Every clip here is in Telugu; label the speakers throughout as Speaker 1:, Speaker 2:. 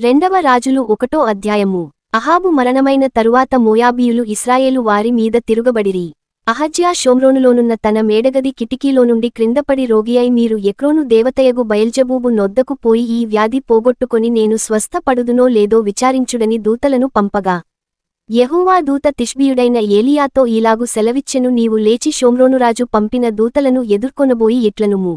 Speaker 1: రెండవ రాజులు ఒకటో అధ్యాయము. అహాబు మరణమైన తరువాత మోయాబీయులు ఇస్రాయేలు వారి మీద తిరుగబడిరి. అహజ్యా షోమ్రోనులోనున్న తన మేడగది కిటికీలో నుండి క్రిందపడి రోగియై మీరు ఎక్రోను దేవతయగు బయల్జబూబు నొద్దకు పోయి ఈ వ్యాధి పోగొట్టుకొని నేను స్వస్థపడుదునో లేదో విచారించుడని దూతలను పంపగా. యహూవా దూత తిష్బీయుడైన ఏలియాతో ఇలాగు సెలవిచ్చెను నీవు లేచి షోమ్రోనురాజు పంపిన దూతలను ఎదుర్కొనబోయి ఇట్లనుము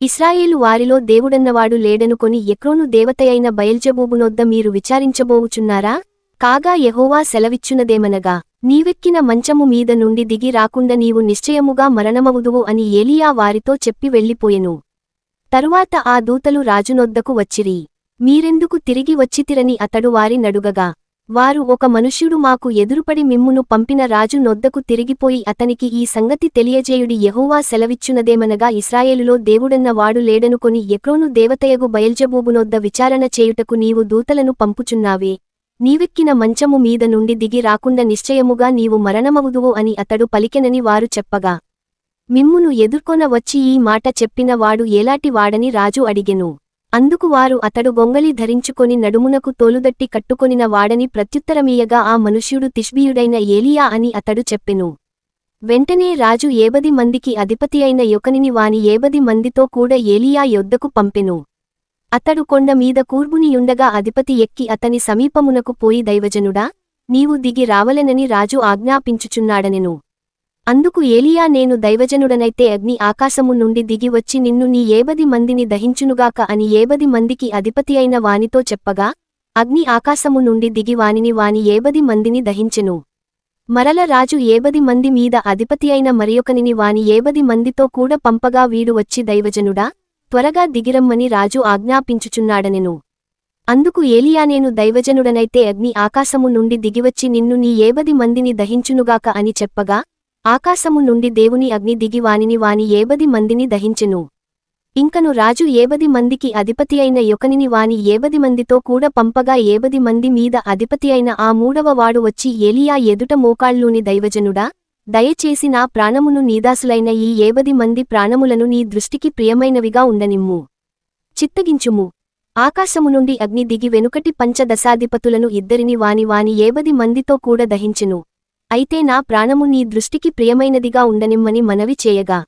Speaker 1: ఇస్రాయేలు వారిలో దేవుడన్నవాడు లేడనుకొని ఎక్రోను దేవతయైన బయల్జబూబునొద్ద మీరు విచారించబోవుచున్నారా? కాగా యహోవా సెలవిచ్చునదేమనగా నీవెక్కిన మంచము మీద నుండి దిగి రాకుండా నీవు నిశ్చయముగా మరణమవుదువు అని ఏలియా వారితో చెప్పి వెళ్ళిపోయెను. తరువాత ఆ దూతలు రాజునొద్దకు వచ్చిరి. మీరెందుకు తిరిగి వచ్చితిరని అతడు వారి నడుగగా వారు ఒక మనుష్యుడు మాకు ఎదురుపడి మిమ్మును పంపిన రాజు నొద్దకు తిరిగిపోయి అతనికి ఈ సంగతి తెలియజేయుడి యెహోవా సెలవిచ్చునదేమనగా ఇస్రాయేలులో దేవుడన్న వాడు లేడనుకొని ఎక్రోను దేవతయగు బయల్జబూబునొద్ద విచారణ చేయుటకు నీవు దూతలను పంపుచున్నావే. నీవెక్కిన మంచము మీద నుండి దిగి రాకుండా నిశ్చయముగా నీవు మరణమవుదువు అని అతడు పలికెనని వారు చెప్పగా. మిమ్మును ఎదుర్కొన వచ్చి ఈ మాట చెప్పిన వాడు ఏలాటివాడని రాజు అడిగెను. అందుకు వారు అతడు గొంగలి ధరించుకొని నడుమునకు తోలుదట్టి కట్టుకొనిన వాడని ప్రత్యుత్తరమీయగా ఆ మనుష్యుడు తిష్బీయుడైన ఏలియా అని అతడు చెప్పెను. వెంటనే రాజు ఏబది మందికి అధిపతి అయిన యొకనిని వాని ఏబది మందితో కూడా ఏలియా యొద్దకు పంపెను. అతడు కొండ మీద కూర్బునియుండగా అధిపతి ఎక్కి అతని సమీపమునకు పోయి దైవజనుడా నీవు దిగి రావలెనని రాజు ఆజ్ఞాపించుచున్నాడనెను. అందుకు ఏలియా నేను దైవజనుడనైతే అగ్ని ఆకాశము నుండి దిగివచ్చి నిన్ను నీ ఏబది మందిని దహించునుగాక అని ఏబది మందికి అధిపతి అయిన వానితో చెప్పగా అగ్ని ఆకాశము నుండి దిగి వానిని వాని ఏబది మందిని దహించెను. మరల రాజు ఏబది మంది మీద అధిపతి అయిన మరియొకనిని వాని ఏబది మందితో కూడా పంపగా వీడు వచ్చి దైవజనుడా త్వరగా దిగిరమ్మని రాజు ఆజ్ఞాపించుచున్నాడనెను. అందుకు ఏలియా నేను దైవజనుడనైతే అగ్ని ఆకాశము నుండి దిగివచ్చి నిన్ను నీ ఏబది మందిని దహించునుగాక అని చెప్పగా ఆకాశము నుండి దేవుని అగ్ని దిగి వానిని వాని ఏబది మందిని దహించెను. ఇంకను రాజు ఏబది మందికి అధిపతి అయిన యొకనిని వాని ఏబది మందితో కూడా పంపగా ఏబది మంది మీద అధిపతి అయిన ఆ మూడవ వాడు వచ్చి ఏలియా ఎదుట మోకాళ్ళూని దైవజనుడా దయచేసి నా ప్రాణమును నీదాసులైన ఈ ఏబది మంది ప్రాణములను నీ దృష్టికి ప్రియమైనవిగా ఉండనిమ్ము. చిత్తగించుము. ఆకాశము నుండి అగ్ని దిగి వెనుకటి పంచదశాధిపతులను ఇద్దరిని వాని వాని ఏబది మందితో కూడా దహించెను. అయితే నా ప్రాణము నీ దృష్టికి ప్రియమైనదిగా ఉండనిమ్మని మనవి చేయగా.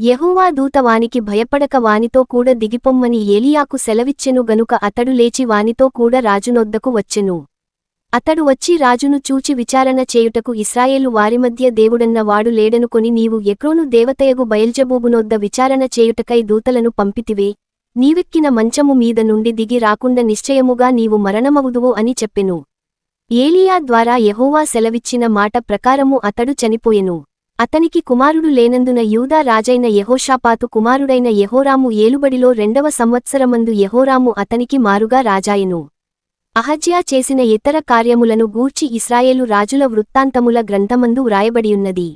Speaker 1: యెహోవా దూత వానికి భయపడక వానితో కూడా దిగిపొమ్మని ఏలియాకు సెలవిచ్చెను గనుక అతడు లేచి వానితో కూడా రాజునొద్దకు వచ్చెను. అతడు వచ్చి రాజును చూచి విచారణ చేయుటకు ఇస్రాయేలు వారి మధ్య దేవుడన్న వాడు లేడనుకొని నీవు ఎక్రోను దేవతయగు బయల్జబూబునొద్ద విచారణ చేయుటకై దూతలను పంపితివే. నీవెక్కిన మంచము మీద నుండి దిగి రాకుండా నిశ్చయముగా నీవు మరణమవుదువు అని చెప్పెను. ఏలియా ద్వారా యహోవా సెలవిచ్చిన మాట ప్రకారము అతడు చనిపోయెను. అతనికి కుమారుడు లేనందున యూదా రాజైన యహోషాపాతు కుమారుడైన యహోరాము ఏలుబడిలో రెండవ సంవత్సరమందు యహోరాము అతనికి మారుగా రాజాయెను. అహజ్యా చేసిన ఇతర కార్యములను గూర్చి ఇస్రాయేలు రాజుల వృత్తాంతముల గ్రంథమందు వ్రాయబడియున్నది.